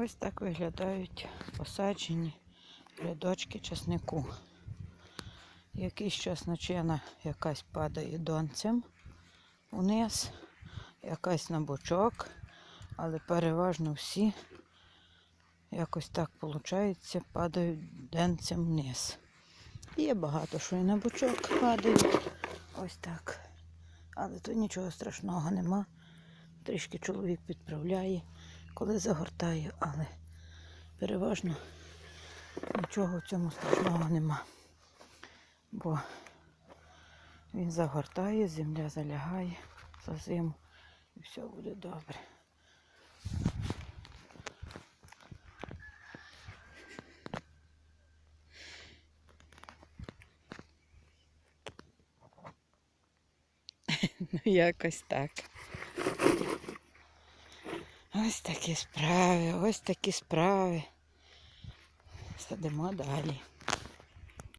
Ось так виглядають посаджені рядочки часнику. Якийсь час начина якась падає донцем униз, якась на бочок, але переважно всі якось так виходить, падають денцем вниз. Є багато, що і на бочок падають. Ось так. Але тут нічого страшного нема. Трішки чоловік підправляє, коли загортає, але переважно нічого в цьому страшного нема. Бо він загортає, земля залягає за зиму і все буде добре. Ну, якось так. Ось такі справи, ось такі справи. Сидимо далі.